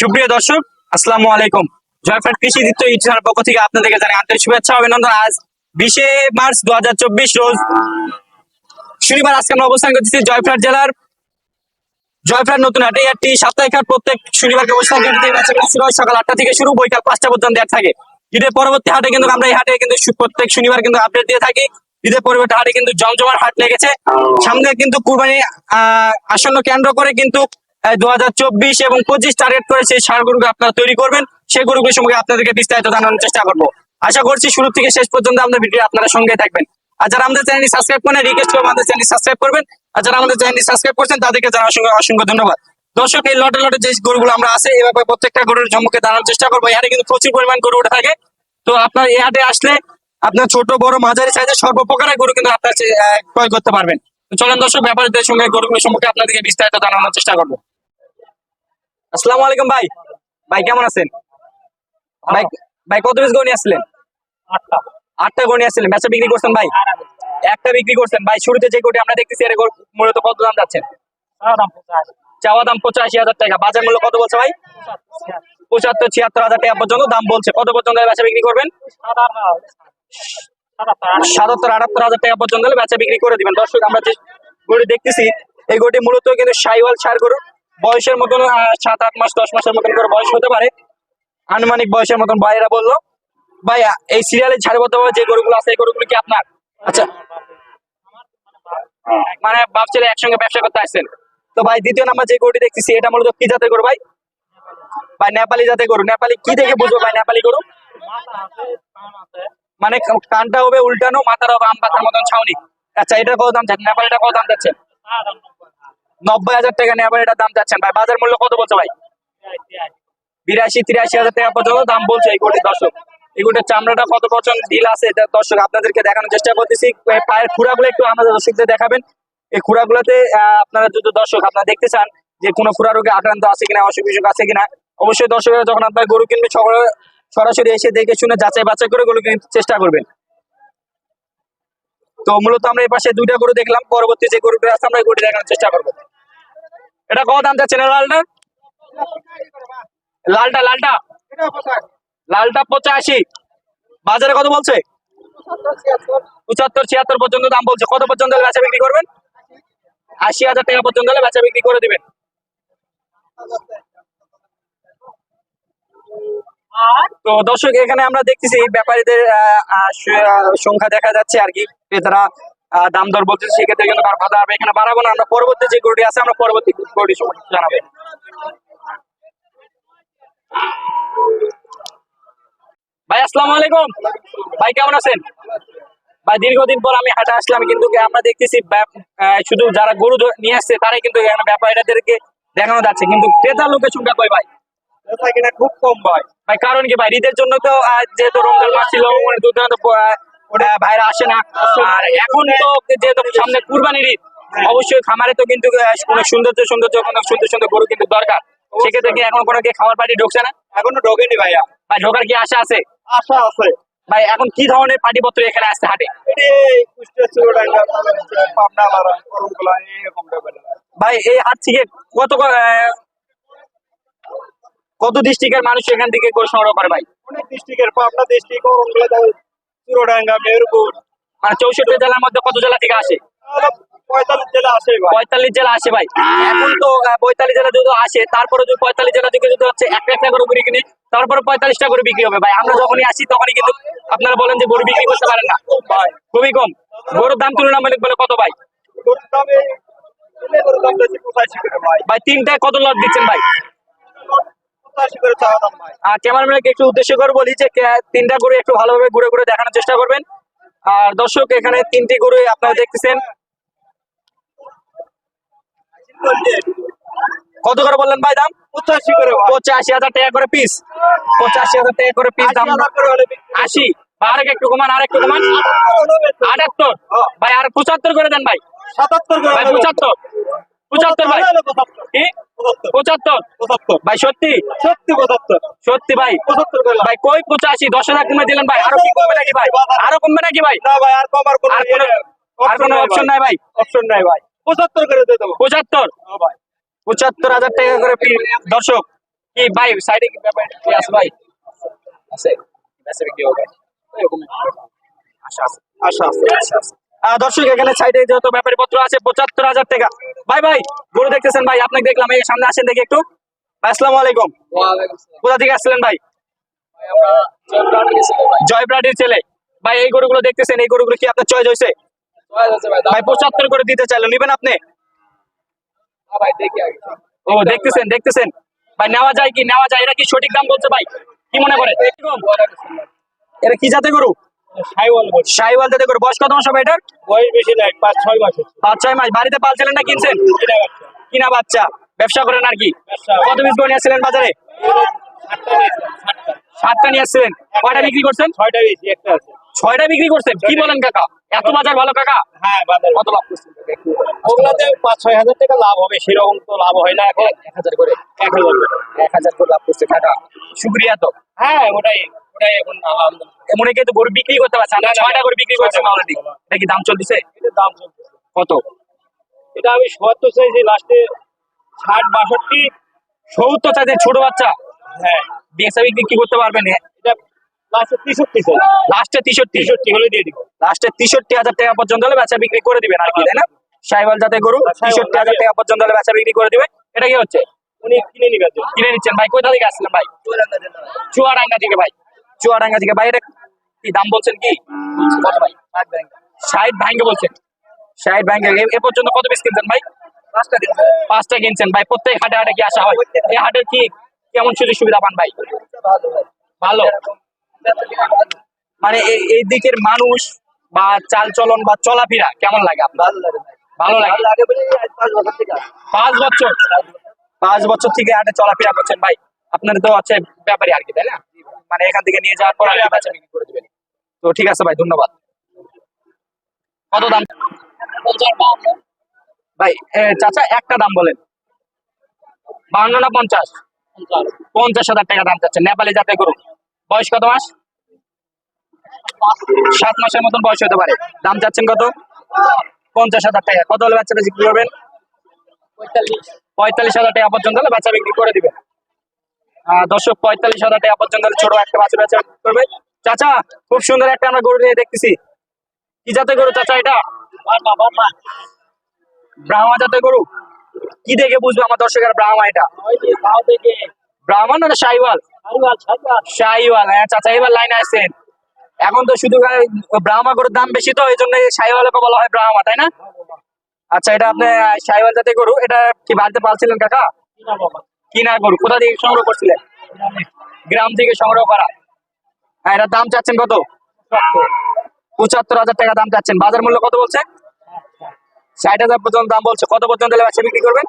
সুপ্রিয় দর্শক, আসসালামু আলাইকুম। জয়ফ্রাট কৃষি দিত্য ইচ্ছার পক্ষ থেকে আপনাদেরকে জানাই আন্তরিক শুভেচ্ছা অভিনন্দন। আজ বিশে মার্চ দু হাজার চব্বিশ রোজ শনিবার আজকে আমরা অবস্থান করতেছি জয়ফ্রাট জেলার। জয়ফ্রাট নতুন হাটে, হাটটি সাপ্তাহিক হাট প্রত্যেক শনিবারকে অবস্থান করতে সকাল আটটা থেকে শুরু, বৈকাল পাঁচটা পর্যন্ত থাকে। ঈদের পরবর্তী হাটে কিন্তু আমরা এই হাটে কিন্তু প্রত্যেক শনিবার কিন্তু আপডেট দিয়ে থাকি। ঈদের পরবর্তী হাটে কিন্তু জমজমার হাট লেগেছে। সামনে কিন্তু কুরবানি আসন্ন কেন্দ্র করে কিন্তু দু হাজার চব্বিশ এবং পঁচিশ টার্গেট করে সেই সার গরুগুলো আপনারা তৈরি করবেন। সেই গরুগুলোর সঙ্গে আপনাদেরকে বিস্তারিত জানানোর চেষ্টা করব। আশা করছি শুরু থেকে শেষ পর্যন্ত আমাদের ভিডিও আপনারা সঙ্গে থাকবেন। আর যারা আমাদের চ্যানেলটি সাবস্ক্রাইব করেন রিকোয়েস্ট করব আমাদের চ্যানেলটি সাবস্ক্রাইব করবেন। আর যারা আমাদের চ্যানেলটি সাবস্ক্রাইব করছেন, তাদেরকে জানার সঙ্গে অসংখ্য ধন্যবাদ। দর্শক, এই লটে লটে যে গরুগুলো আমরা আছে, এভাবে প্রত্যেকটা গরুর সম্মুখে দাঁড়ানোর চেষ্টা করব। হাটে কিন্তু প্রচুর পরিমাণ গরু থাকে। তো আপনার এই হাটে আসলে আপনার ছোট, বড়, মাঝারি সাইজের সর্বপ্রকারের গরু কিন্তু আপনার ক্রয় করতে পারবেন। চলেন দর্শক, ব্যাপারীদের সঙ্গে গরুগুলো সম্পর্কে আপনাদেরকে বিস্তারিত জানানোর চেষ্টা করব। আসসালামু আলাইকুম ভাই। ভাই কেমন আছেন? ভাই ভাই কত পিস গরু নিয়ে আসছিলেন? আটটা। গরু নিয়ে আসছিলেন। বেচা বিক্রি করছেন ভাই? একটা বিক্রি করছেন। ভাই শুরুতে যে গরুটি আমরা দেখতেছি এর মূলত কত দাম যাচ্ছেন চাওয়া দাম পঁচাশি। হাজার টাকা। বাজার মূল্য কত বলছে ভাই? পঁচাত্তর ছিয়াত্তর হাজার টাকা পর্যন্ত দাম বলছে। কত পর্যন্ত বেচা বিক্রি করবেন? সাতাত্তর আটাত্তর হাজার টাকা পর্যন্ত হলে বেচা বিক্রি করে দিবেন। দর্শক আমরা যে গরু দেখতেছি এই গরুটি মূলত কিন্তু সাইওয়াল সার গরু। বয়সের মতন সাত, আট মাস, দশ মাসের মতন করে বয়স হতে পারে। আনুমানিক বয়সের মতন ভাইয়েরা বলল, ভাই এই সিরিয়ালে ছাড়বদ্ধভাবে যে গরুগুলো আছে, এই গরুগুলো কি আপনার? আচ্ছা। মানে বাপ ছেলে একসঙ্গে ব্যবসা করতে আসছেন। তো ভাই, দ্বিতীয় নাম্বার যে গরুটি দেখতেছি, এটা মূলত কি জাতের গরু ভাই? ভাই, নেপালি জাতের গরু। নেপালি কি দেখে বুঝব ভাই, নেপালি গরু? মানে কানটা হবে উল্টানো, মাথার হবে আম পাতার মতন ছাউনি। আচ্ছা এটা কত দাম নেপালিটা কত দাম চাচ্ছেন? নব্বই হাজার টাকা নিয়ে আবার এটা দাম যাচ্ছেন ভাই, বাজার মূল্য কত বলছে ভাই? বিরাশি, তিরাশি হাজার টাকা পর্যন্ত দাম বলছে এই গরুটির দর্শক। এগুলোর চামড়াটা কত পর্যন্ত ঢিল আছে, এটা দর্শক আপনাদেরকে দেখানোর চেষ্টা করতেছি। পায়ের খুঁড়াগুলো একটু আমাদের দর্শকদের দেখাবেন। এই খুঁড়াগুলোতে আপনারা যদি দর্শক আপনারা দেখতে চান যে কোনো খুঁড়া রোগে আক্রান্ত আছে কিনা, অসুখ বিসুখ আছে কিনা, অবশ্যই দর্শকরা যখন আপনার গরু কিনবে সরাসরি এসে দেখে শুনে যাচাই বাছাই করে গরু কিনতে চেষ্টা করবেন। তো মূলত আমরা এই পাশে দুইটা গরু দেখলাম। পরবর্তী যে গরুটা আছে, আমরা এই গরুটি দেখানোর চেষ্টা করব। এটা কত দাম যাচ্ছে না লালটা? লালটা লালটা। লালটা পঁচাশি। বাজারে কত বলছে? পঁচাত্তর, ছিয়াত্তর পর্যন্ত দাম বলছে। কত পর্যন্ত বেচা বিক্রি করবেন? আশি হাজার টাকা পর্যন্ত হলে বেচা বিক্রি করে দিবেন। তো দর্শক, এখানে আমরা দেখতেছি ব্যাপারীদের সংখ্যা দেখা যাচ্ছে আর কি। ক্রেতারা দাম দর বলতেছে সেক্ষেত্রে কিন্তু আর বাধা হবে। এখানে বাড়াবো না আমরা পরবর্তী যে গরুটি আছে আমরা পরবর্তী গরুটি জানাব। ভাই আসসালামু আলাইকুম। ভাই কেমন আছেন? ভাই দীর্ঘদিন পর আমি হাটে আসলাম কিন্তু আমরা দেখতেছি শুধু যারা গরু নিয়ে আসছে তারাই কিন্তু এখানে ব্যাপারীদেরকে দেখানো যাচ্ছে। কিন্তু ক্রেতা লোকের সংখ্যা কই ভাই? খুব কম ভাই। ভাই কারণ কি ভাই? ঈদের জন্য তো যেহেতু রমজান মাস ছিল মানে ভাইরা আসে না। আর এখন তো যেহেতু সামনে কুরবানির ঈদ অবশ্যই খামারে তো কিন্তু কোনো সৌন্দর্য সৌন্দর্য কোনো সুন্দর সুন্দর গরু কিন্তু দরকার। সেক্ষেত্রে কি এখন কোনো খামার পার্টি ঢুকছে না? এখনও ঢোকেনি ভাইয়া। ভাই ঢোকার কি আশা আছে? আশা আছে। ভাই এখন কি ধরনের পার্টিপত্র এখানে আসছে হাটে? ভাই এই হাট থেকে কত কত ডিস্ট্রিক্টের মানুষ এখান থেকে গরু সংগ্রহ করে ভাই? অনেক ডিস্ট্রিক্টের পাবনা ডিস্ট্রিক্ট চুরডাঙ্গা মেহেরপুর। মানে চৌষট্টি জেলার মধ্যে কত জেলা থেকে আসে? পঁয়তাল্লিশ জেলা আছে পঁয়তাল্লিশ জেলা আসে ভাই। এখন তো পঁয়তাল্লিশ জেলা যদি আসে তারপরে যদি পঁয়তাল্লিশ জেলা থেকে যদি হচ্ছে একটা একটা করে কিনে তারপরে পঁয়তাল্লিশটা করে বিক্রি হবে ভাই। আমরা যখনই আসি তখনই কিন্তু আপনারা বলেন যে গরু বিক্রি করতে পারেন না। ভাই। খুবই কম। গরুর দাম তুলনামূলক বলে কত ভাই? গরুর দামে ভাই। তিনটায় কত লট দিচ্ছেন ভাই? আর ক্যামেরাম্যানকে একটু উদ্দেশ্য করে বলি যে তিনটা গরু একটু ভালোভাবে ঘুরে ঘুরে দেখানোর চেষ্টা করবেন। আর দর্শক এখানে তিনটি গরু আপনারা দেখতেছেন। কত করে বললেন ভাই দাম? পঁচাশি করে পঁচাশি হাজার টাকা করে পিস পঁচাশি হাজার টাকা করে পিস দাম। আশি আরেক একটু কমান আর একটু কমান। আটাত্তর ভাই আর পঁচাত্তর করে দেন ভাই। সাতাত্তর করে পঁচাত্তর? পঁচাত্তর ভাই পঁচাত্তর কি পঁচাত্তর ভাই সত্যি সত্যি পঁচাত্তর সত্যি ভাই ভাই কই পঁচাশি দশ হাজার কমে দিলেন ভাই আরও কি কমবে নাকি ভাই আরও কমবে নাকি ভাই না ভাই আর কমার কোনো আর কোনো অপশন নাই ভাই অপশন নাই ভাই পঁচাত্তর করে দিয়ে দেবো পঁচাত্তর হ্যাঁ ভাই পঁচাত্তর হাজার টাকা করে দর্শক কি ভাই সাইডে কি ব্যাপার কি আছে ভাই আছে বেচা বিক্রি হবে আশা আছে আশা আছে আচ্ছা, আচ্ছা। দর্শক, এখানে সাইডে যত ব্যাপারী পত্র আছে, পঁচাত্তর হাজার টাকা। ভাই ভাই, গরু দেখতেছেন ভাই, আপনাকে দেখলাম, এই সামনে আসেন দেখি একটু। আসসালামু আলাইকুম। কোথা থেকে আসছিলেন ভাই? জয়ব্রাডির ছেলে। ভাই, এই গরুগুলো দেখতেছেন, এই গরুগুলো কি আপনার চয়েস হয়েছে? ভাই, পঁচাত্তর করে দিতে চাইলেন নিবেন আপনি? ও, দেখতেছেন দেখতেছেন। ভাই, নেওয়া যায় কি, নেওয়া যায় এটা কি সঠিক দাম বলছে ভাই? কি মনে করে? এটা কি জাতে গরু? সাইওয়াল বলছি সাইওয়াল বয়স কত মাস হবে এটার? বয়স বেশি নাই পাঁচ ছয় মাস পাঁচ ছয় মাস। বাড়িতে পালছিলেন না কিনছেন? কিনা বাচ্চা। ব্যবসা করেন আর কি? কত পিস করে নিয়ে আসছিলেন বাজারে? সাতটা নিয়ে আসছিলেন কয়টা বিক্রি করছেন? ছয়টা বেশি একটা আছে। ছয়টা বিক্রি করছেন? কি বলেন কাকা? এত বাজার ভালো কাকা? হ্যাঁ বাজার কত লাভ করছেন? ওগুলাতে পাঁচ ছয় হাজার টাকা লাভ হবে সেরকম তো লাভ হয় না। এখন এক হাজার করে। এক হাজার এক হাজার করে লাভ করছে কাকা। শুক্রিয়া তো। হ্যাঁ ওটাই। এখন এমন কিন্তু গরু বিক্রি করতে পারছে আমরা না, ছয়টা করে বিক্রি করছি। অলরেডি এটা কি দাম চলতেছে? দাম চলতেছে। কত? এটা আমি সত্তর চাইছি লাস্টে ষাট বাষট্টি। সত্তর চাইছে ছোট বাচ্চা? হ্যাঁ। বেচা বিক্রি কি করতে পারবেন? এটা লাস্টে তেষট্টি তেষট্টি? হলে দিয়ে দিব। লাস্টে তেষট্টি হাজার টাকা পর্যন্ত হলে বেচা বিক্রি করে দিবেন আর কি তাই না? সাইবাল জাতে গরু তেষট্টি হাজার টাকা পর্যন্ত হলে বেচা বিক্রি করে এটা কি হচ্ছে? উনি কিনে কিনে নিচ্ছেন। ভাই কোথা থেকে আসছিলেন ভাই? চুয়াডাঙ্গা থেকে ভাই। চুয়াডাঙ্গা থেকে। ভাই এটা কি দাম বলছেন কি? কত ভাই? ষাট ভাঙ্গে বলছেন। ষাট ভাঙ্গে এ- পর্যন্ত কত পিস কিনছেন ভাই? পাঁচটা কিনছেন। ভাই। প্রত্যেক হাটে হাটে কি আসা হয়? এই হাটের কি কেমন সুযোগ সুবিধা পান ভাই? ভালো মানে এই- এই দিকের মানুষ বা চাল চলন বা চলাফেরা কেমন লাগে আপনার? ভালো লাগে পাঁচ বছর? পাঁচ বছর থেকে হাটে চলাফেরা করছেন ভাই। আপনার তো হচ্ছে ব্যাপারী আর কি তাই না? মানে এখান থেকে নিয়ে যাওয়ার পর আপনি বেচা বিক্রি করে দিবেন। তো ঠিক আছে ভাই, ধন্যবাদ। কত দাম? ভাই চাচা, একটা দাম বলেন। বাউন্ন না পঞ্চাশ? পঞ্চাশ হাজার টাকা দাম চাচ্ছেন। নেপালি জাতে করুন। বয়স কত মাস? সাত মাসের মতন বয়স হতে পারে। দাম চাচ্ছেন কত? পঞ্চাশ হাজার টাকা। কত হলে বাচ্চাটা বিক্রি করবেন? পঁয়তাল্লিশ। হাজার টাকা পর্যন্ত হলে বাচ্চা বিক্রি করে দিবেন। দর্শক পঁয়তাল্লিশ হাজার টাকা পর্যন্ত ছোট একটা বাচ্চা বিক্রি করবে চাচা, খুব সুন্দর একটা আমরা গরু নিয়ে দেখতেছি। কি জাতের গরু চাচা এটা? ব্রাহ্মা জাতের গরু। কি দেখে বুঝব আমার দর্শকের ব্রাহ্মা এটা? ব্রাহ্মণ না শাহিওয়াল শাহিওয়াল হ্যাঁ চাচা, এবার লাইনে আসছেন এখন তো শুধু ব্রাহ্মা গরুর দাম বেশি তো এই জন্য শাহিওয়ালকে বলা হয় ব্রাহ্মা, তাই না? আচ্ছা এটা আপনি শাহিওয়াল জাতের গরু, এটা কি বাড়িতে পালছিলেন কাকা? কিনা গরু, কোথা থেকে সংগ্রহ করছিলেন? গ্রাম থেকে সংগ্রহ করা। হ্যাঁ এটার দাম চাচ্ছেন কত? পঁচাত্তর হাজার টাকা দাম চাচ্ছেন। বাজার মূল্য কত বলছে? ষাট হাজার পর্যন্ত দাম বলছে। কত পর্যন্ত বেচা বিক্রি করবেন?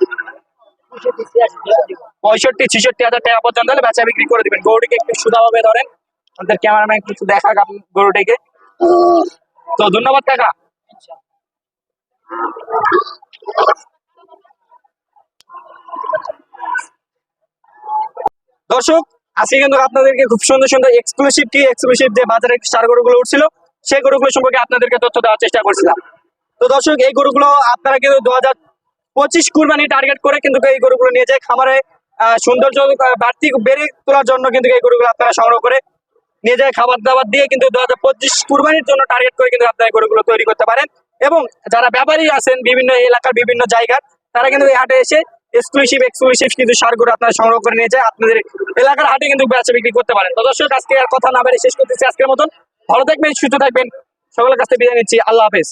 পঁয়ষট্টি, ছিষট্টি হাজার টাকা পর্যন্ত হলে বেচা বিক্রি করে দিবেন। গরুটিকে একটু সুদাভাবে ধরেন। আমাদের ক্যামেরাম্যান কিছু দেখাক গরুটিকে। তো ধন্যবাদ, কাকা। দর্শক, আজকে কিন্তু আপনাদেরকে খুব সুন্দর সুন্দর এক্সক্লুসিভ কি এক্সক্লুসিভ যে বাজারে সার গরুগুলো উঠছিল, সেই গরুগুলো সম্পর্কে আপনাদেরকে তথ্য দেওয়ার চেষ্টা করছিলাম। তো দর্শক, এই গরুগুলো আপনারা কিন্তু দু হাজার পঁচিশ কুরবানি টার্গেট করে কিন্তু এই গরুগুলো নিয়ে যায়। খামারে সৌন্দর্য বাড়তি বেড়ে তোলার জন্য কিন্তু এই গরুগুলো আপনারা সংগ্রহ করে নিয়ে যায়। খাবার দাবার দিয়ে কিন্তু দু হাজার পঁচিশ কুরবানির জন্য টার্গেট করে কিন্তু আপনারা গরুগুলো তৈরি করতে পারেন। এবং যারা ব্যাপারী আছেন, বিভিন্ন এলাকার বিভিন্ন জায়গার, তারা কিন্তু এই হাটে এসে এক্সক্লুসিভ এক্সক্লুসিভ কিন্তু সারগুলো আপনারা সংগ্রহ করে নিয়ে যায়। আপনাদের এলাকার হাটে কিন্তু বেচা বিক্রি করতে পারেন। তো দর্শক, আজকে আর কথা না বেড়ে শেষ করতেছি আজকের মতন। ভালো থাকবেন, সুস্থ থাকবেন। সকলের কাছে বিদায় নিচ্ছি। আল্লাহ হাফেজ।